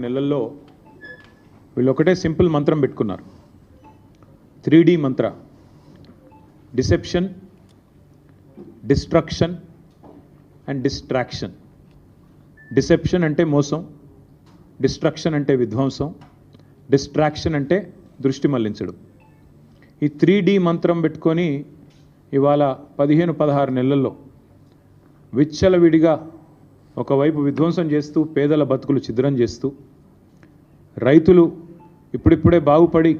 నెలల్లో వీళ్ళు ఒకటే సింపుల్ మంత్రం పెట్టుకున్నారు. Three D mantra. Deception destruction and distraction. Deception అంటే మోసం డిస్ట్రక్షన్ అంటే విధ్వంసం డిస్ట్రాక్షన్ అంటే దృష్టి మళ్ళించడం. ఈ త్రీ డి మంత్రం పెట్టుకొని ఇవాళ పదిహేను పదహారు నెలల్లో విచ్చలవిడిగా ఒకవైపు విధ్వంసం చేస్తూ పేదల బతుకులు ఛిద్రం చేస్తూ రైతులు ఇప్పుడిప్పుడే బాగుపడి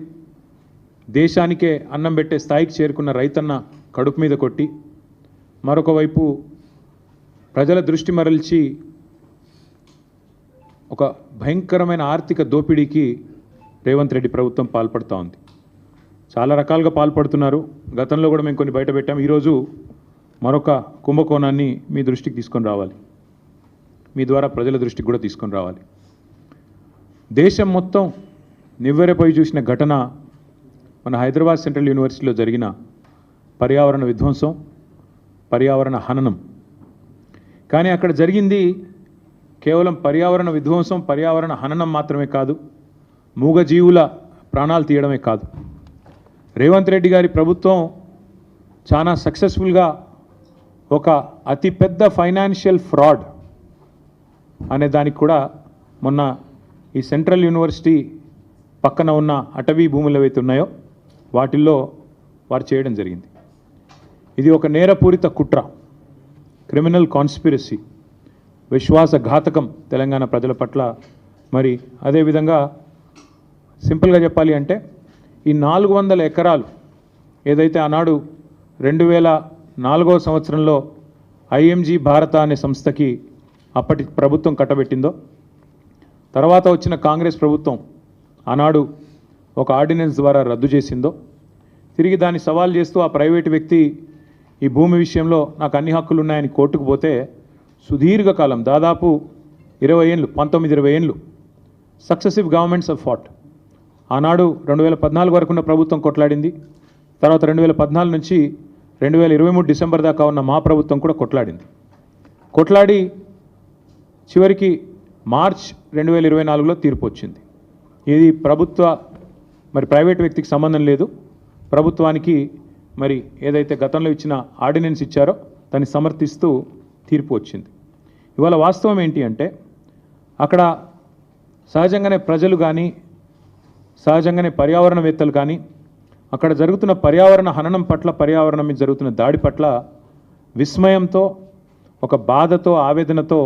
దేశానికే అన్నం పెట్టే స్థాయికి చేరుకున్న రైతన్న కడుపు మీద కొట్టి మరొక వైపు ప్రజల దృష్టి మరల్చి ఒక భయంకరమైన ఆర్థిక దోపిడీకి రేవంత్ రెడ్డి ప్రభుత్వం పాల్పడుతూ ఉంది. చాలా రకాలుగా పాల్పడుతున్నారు. గతంలో కూడా మేము కొన్ని బయట పెట్టాం. ఈరోజు మరొక కుంభకోణాన్ని మీ దృష్టికి తీసుకొని రావాలి. మీ ద్వారా ప్రజల దృష్టికి కూడా తీసుకొని రావాలి. దేశం మొత్తం నివ్వెరపోయి చూసిన ఘటన మన హైదరాబాద్ సెంట్రల్ యూనివర్సిటీలో జరిగిన పర్యావరణ విధ్వంసం పర్యావరణ హననం. కానీ అక్కడ జరిగింది కేవలం పర్యావరణ విధ్వంసం పర్యావరణ హననం మాత్రమే కాదు మూగజీవుల ప్రాణాలు తీయడమే కాదు. రేవంత్ రెడ్డి గారి ప్రభుత్వం చాలా సక్సెస్ఫుల్గా ఒక అతిపెద్ద ఫైనాన్షియల్ ఫ్రాడ్ అనే దానికి కూడా మొన్న ఈ సెంట్రల్ యూనివర్సిటీ పక్కన ఉన్న అటవీ భూములు ఏవైతే ఉన్నాయో వాటిల్లో వారు చేయడం జరిగింది. ఇది ఒక నేరపూరిత కుట్ర క్రిమినల్ కాన్స్పిరసీ విశ్వాసఘాతకం తెలంగాణ ప్రజల పట్ల. మరి అదేవిధంగా సింపుల్గా చెప్పాలి అంటే ఈ నాలుగు వందల ఎకరాలు ఏదైతే ఆనాడు రెండు వేల నాలుగవ సంవత్సరంలో ఐఎంజీ భారత అనే సంస్థకి అప్పటి ప్రభుత్వం కట్టబెట్టిందో. తర్వాత వచ్చిన కాంగ్రెస్ ప్రభుత్వం ఆనాడు ఒక ఆర్డినెన్స్ ద్వారా రద్దు చేసిందో. తిరిగి దాన్ని సవాల్ చేస్తూ ఆ ప్రైవేటు వ్యక్తి ఈ భూమి విషయంలో నాకు అన్ని హక్కులు ఉన్నాయని కోర్టుకు పోతే సుదీర్ఘకాలం దాదాపు ఇరవై ఏళ్ళు పంతొమ్మిది ఇరవై ఏళ్ళు సక్సెసివ్ గవర్నమెంట్స్ ఆఫ్ ఫాట్ ఆనాడు రెండు వేల పద్నాలుగు వరకు ఉన్న ప్రభుత్వం కొట్లాడింది. తర్వాత రెండు వేల పద్నాలుగు నుంచి రెండు వేల ఇరవై మూడు డిసెంబర్ దాకా ఉన్న మా ప్రభుత్వం కూడా కొట్లాడింది. కొట్లాడి చివరికి మార్చ్ రెండు వేల ఇరవై నాలుగులో తీర్పు వచ్చింది. ఇది ప్రభుత్వ మరి ప్రైవేట్ వ్యక్తికి సంబంధం లేదు. ప్రభుత్వానికి మరి ఏదైతే గతంలో ఇచ్చిన ఆర్డినెన్స్ ఇచ్చారో దాన్ని సమర్థిస్తూ తీర్పు వచ్చింది. ఇవాళ వాస్తవం ఏంటి అంటే అక్కడ సహజంగానే ప్రజలు కానీ సహజంగానే పర్యావరణవేత్తలు కానీ అక్కడ జరుగుతున్న పర్యావరణ హననం పట్ల పర్యావరణం మీద జరుగుతున్న దాడి పట్ల విస్మయంతో ఒక బాధతో ఆవేదనతో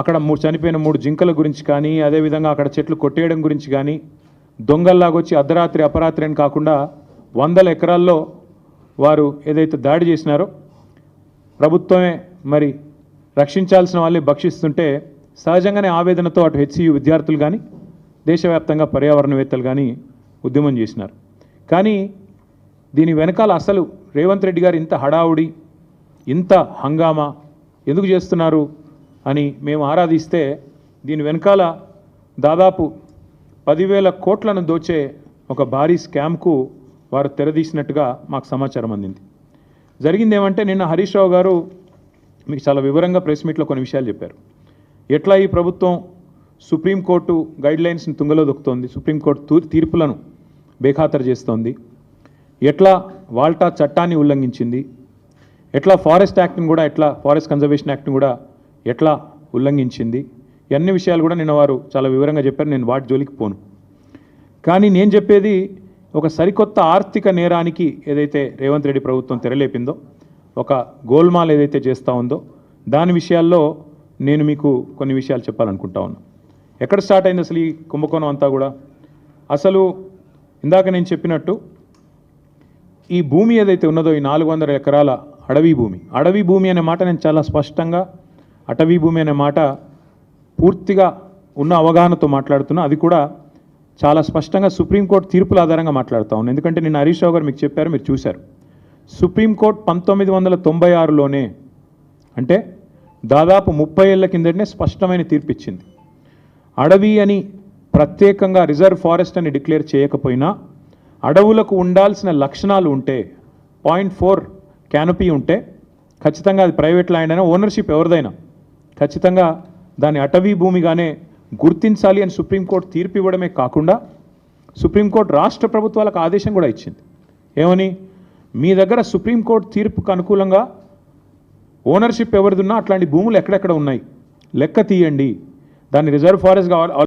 అక్కడ మూడు చనిపోయిన మూడు జింకల గురించి కానీ అదేవిధంగా అక్కడ చెట్లు కొట్టేయడం గురించి కానీ దొంగల్లాగొచ్చి అర్ధరాత్రి అపరాత్రి అని కాకుండా వందల ఎకరాల్లో వారు ఏదైతే దాడి చేసినారో ప్రభుత్వమే మరి రక్షించాల్సిన వాళ్ళే భక్షిస్తుంటే సహజంగానే ఆవేదనతో అటు హెచ్సియు విద్యార్థులు కానీ దేశవ్యాప్తంగా పర్యావరణవేత్తలు కానీ ఉద్యమం చేసినారు. కానీ దీని వెనకాల అసలు రేవంత్ రెడ్డి గారు ఇంత హడావుడి ఇంత హంగామా ఎందుకు చేస్తున్నారు? అని మేము ఆరాధిస్తే దీని వెనకాల దాదాపు పదివేల కోట్లను దోచే ఒక భారీ స్కామ్కు వారు తెరదీసినట్టుగా మాకు సమాచారం అందింది. జరిగింది ఏమంటే నిన్న హరీష్ రావు గారు మీకు చాలా వివరంగా ప్రెస్ మీట్లో కొన్ని విషయాలు చెప్పారు. ఎట్లా ఈ ప్రభుత్వం సుప్రీంకోర్టు గైడ్లైన్స్ని తుంగలో దొక్కుతోంది సుప్రీంకోర్టు తీర్పులను బేఖాతరు చేస్తోంది ఎట్లా వాల్టా చట్టాన్ని ఉల్లంఘించింది ఎట్లా ఫారెస్ట్ యాక్ట్ని కూడా ఎట్లా ఫారెస్ట్ కన్జర్వేషన్ యాక్ట్ని కూడా ఎట్లా ఉల్లంఘించింది? ఇవన్నీ అన్ని విషయాలు కూడా నిన్న వారు చాలా వివరంగా చెప్పారు. నేను వాటి జోలికి పోను. కానీ నేను చెప్పేది ఒక సరికొత్త ఆర్థిక నేరానికి ఏదైతే రేవంత్ రెడ్డి ప్రభుత్వం తెరలేపిందో ఒక గోల్మాల్ ఏదైతే చేస్తూ ఉందో దాని విషయాల్లో నేను మీకు కొన్ని విషయాలు చెప్పాలనుకుంటా ఉన్నాను ఎక్కడ స్టార్ట్ అయింది అసలు ఈ కుంభకోణం అంతా కూడా? అసలు ఇందాక నేను చెప్పినట్టు ఈ భూమి ఏదైతే ఉన్నదో ఈ నాలుగు వందల ఎకరాల అడవి భూమి అడవి భూమి అనే మాట నేను చాలా స్పష్టంగా అటవీ భూమి అనే మాట పూర్తిగా ఉన్న అవగాహనతో మాట్లాడుతున్నా. అది కూడా చాలా స్పష్టంగా సుప్రీంకోర్టు తీర్పుల ఆధారంగా మాట్లాడుతూ ఉన్నాను ఎందుకంటే నిన్న హరీష్ రావు గారు మీకు చెప్పారు మీరు చూశారు. సుప్రీంకోర్టు పంతొమ్మిది వందల తొంభై ఆరులోనే అంటే దాదాపు ముప్పై ఏళ్ళ కిందటనే స్పష్టమైన తీర్పు ఇచ్చింది అడవి అని ప్రత్యేకంగా రిజర్వ్ ఫారెస్ట్ అని డిక్లేర్ చేయకపోయినా అడవులకు ఉండాల్సిన లక్షణాలు ఉంటే పాయింట్ ఫోర్ క్యానపీ ఉంటే ఖచ్చితంగా అది ప్రైవేట్ ల్యాండ్ అయినా ఓనర్షిప్ ఎవరిదైనా ఖచ్చితంగా దాన్ని అటవీ భూమిగానే గుర్తించాలి అని సుప్రీంకోర్టు తీర్పు ఇవ్వడమే కాకుండా సుప్రీంకోర్టు రాష్ట్ర ప్రభుత్వాలకు ఆదేశం కూడా ఇచ్చింది. ఏమని? మీ దగ్గర సుప్రీంకోర్టు తీర్పుకు అనుకూలంగా ఓనర్షిప్ ఎవరిదున్నా అట్లాంటి భూములు ఎక్కడెక్కడ ఉన్నాయి? లెక్క తీయండి. దాన్ని రిజర్వ్ ఫారెస్ట్